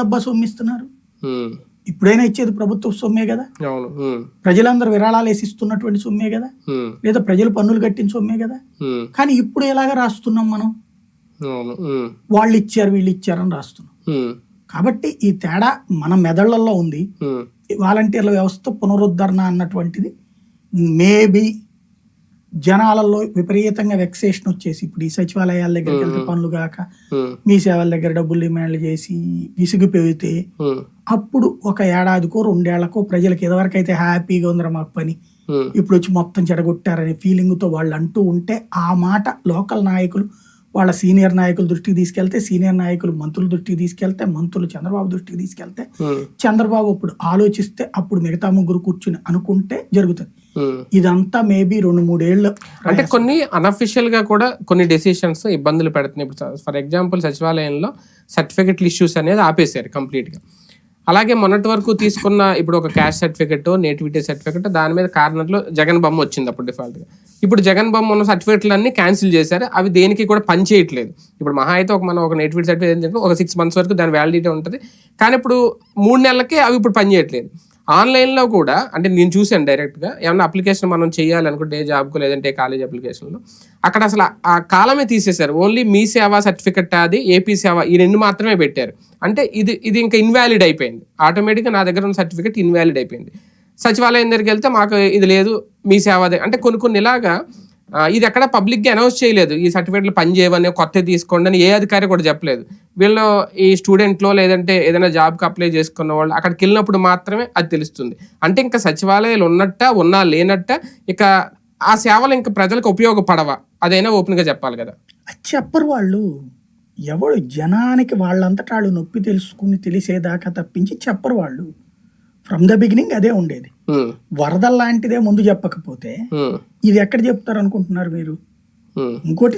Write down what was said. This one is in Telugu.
ఎప్పుడబ్బా సొమ్ము ఇస్తున్నారు ఇప్పుడైనా ఇచ్చేది ప్రభుత్వ సొమ్మే కదా. ప్రజలందరూ విరాళాలు వేసి ఇస్తున్నటువంటి సొమ్మే కదా. లేదా ప్రజలు పన్నులు కట్టిన సొమ్మే కదా. కానీ ఇప్పుడు ఎలాగ రాస్తున్నాం మనం? వాళ్ళు ఇచ్చారు వీళ్ళు ఇచ్చారని రాస్తున్నాం. కాబట్టి ఈ తేడా మన మెదళ్ళలో ఉంది. వాలంటీర్ల వ్యవస్థ పునరుద్ధరణ అన్నటువంటిది మేబీ జనాలలో విపరీతంగా వెక్సేషన్ వచ్చేసి ఇప్పుడు ఈ సచివాలయాల దగ్గరికి వెళ్తే పనులు కాక మీ సేవల దగ్గర డబ్బులు డిమాండ్లు చేసి విసిగిపోతే ఉమ్, అప్పుడు ఒక ఏడాదికో రెండేళ్ళకో ప్రజలకు ఎదవరకైతే హ్యాపీగా ఉందిరా మాకు పని ఇప్పుడు వచ్చి మొత్తం చెడగొట్టారనే ఫీలింగ్తో వాళ్ళు అంటూ ఉంటే ఆ మాట లోకల్ నాయకులు వాళ్ళ సీనియర్ నాయకుల దృష్టికి తీసుకెళ్తే సీనియర్ నాయకులు మంత్రుల దృష్టికి తీసుకెళ్తే మంత్రులు చంద్రబాబు దృష్టికి తీసుకెళ్తే ఉమ్, చంద్రబాబు అప్పుడు ఆలోచిస్తే అప్పుడు మిగతా ముగ్గురు కూర్చుని అనుకుంటే జరుగుతుంది. ఉమ్. ఇదంతా మేబీ రెండు మూడేళ్ళు అంటే కొన్ని అనఫిషియల్గా కూడా కొన్ని డెసిషన్స్ ఇబ్బందులు పెడుతున్నాయి. ఇప్పుడు ఫర్ ఎగ్జాంపుల్ సచివాలయంలో సర్టిఫికెట్లు ఇష్యూస్ అనేది ఆపేశారు కంప్లీట్గా. అలాగే మొన్నటి వరకు తీసుకున్న ఇప్పుడు ఒక క్యాష్ సర్టిఫికెట్ నేటివిటీ సర్టిఫికెట్ దాని మీద కార్నర్లో జగన్ బొమ్మ వచ్చింది అప్పుడు డిఫాల్ట్గా. గా ఇప్పుడు జగన్ బొమ్మ ఉన్న సర్టిఫికెట్లన్నీ క్యాన్సిల్ చేశారు అవి దేనికి కూడా పని చేయట్లేదు. ఇప్పుడు మహా అయితే ఒక మనం ఒక నేటివిటీ సర్టిఫికేట్ ఒక సిక్స్ మంత్స్ వరకు దాని వ్యాలిడిటీ ఉంటుంది. కానీ ఇప్పుడు మూడు నెలలకే అవి ఇప్పుడు పని చేయట్లేదు. ఆన్లైన్లో కూడా అంటే నేను చూశాను డైరెక్ట్గా ఏమైనా అప్లికేషన్ మనం చేయాలనుకుంటే జాబ్కు లేదంటే కాలేజ్ అప్లికేషన్లో అక్కడ అసలు ఆ- కాలమే తీసేశారు. ఓన్లీ మీ సేవ సర్టిఫికెట్ అది ఏపీ సేవ ఈ రెండు మాత్రమే పెట్టారు. అంటే ఇది ఇది ఇంకా ఇన్వాలిడ్ అయిపోయింది. ఆటోమేటిక్గా నా దగ్గర ఉన్న సర్టిఫికెట్ ఇన్వాలిడ్ అయిపోయింది. సచివాలయం దగ్గరికి వెళ్తే మాకు ఇది లేదు మీ సేవ అదే అంటే కొన్ని కొన్ని ఇలాగా ఇది ఎక్కడ పబ్లిక్గా అనౌన్స్ చేయలేదు. ఈ సర్టిఫికెట్లు పని చేయవని కొత్త తీసుకోండి అని ఏ అధికారి కూడా చెప్పలేదు. వీళ్ళు ఈ స్టూడెంట్లో లేదంటే ఏదైనా జాబ్కి అప్లై చేసుకున్న వాళ్ళు అక్కడికి వెళ్ళినప్పుడు మాత్రమే అది తెలుస్తుంది. అంటే ఇంకా సచివాలయాలు ఉన్నట్ట ఉన్నా లేనట్ట ఇక ఆ సేవలు ఇంకా ప్రజలకు ఉపయోగపడవా? అదైనా ఓపెన్గా చెప్పాలి కదా. అది చెప్పరు వాళ్ళు. ఎవడు జనానికి వాళ్ళంతటా వాళ్ళు నొప్పి తెలుసుకుని తెలిసేదాకా తప్పించి చెప్పరు వాళ్ళు. ఫ్రమ్ ద బిగినింగ్ అదే ఉండేది. ఉమ్, వరద లాంటిదే ముందు చెప్పకపోతే ఇది ఎక్కడ చెప్తారు అనుకుంటున్నారు మీరు. ఇంకోటి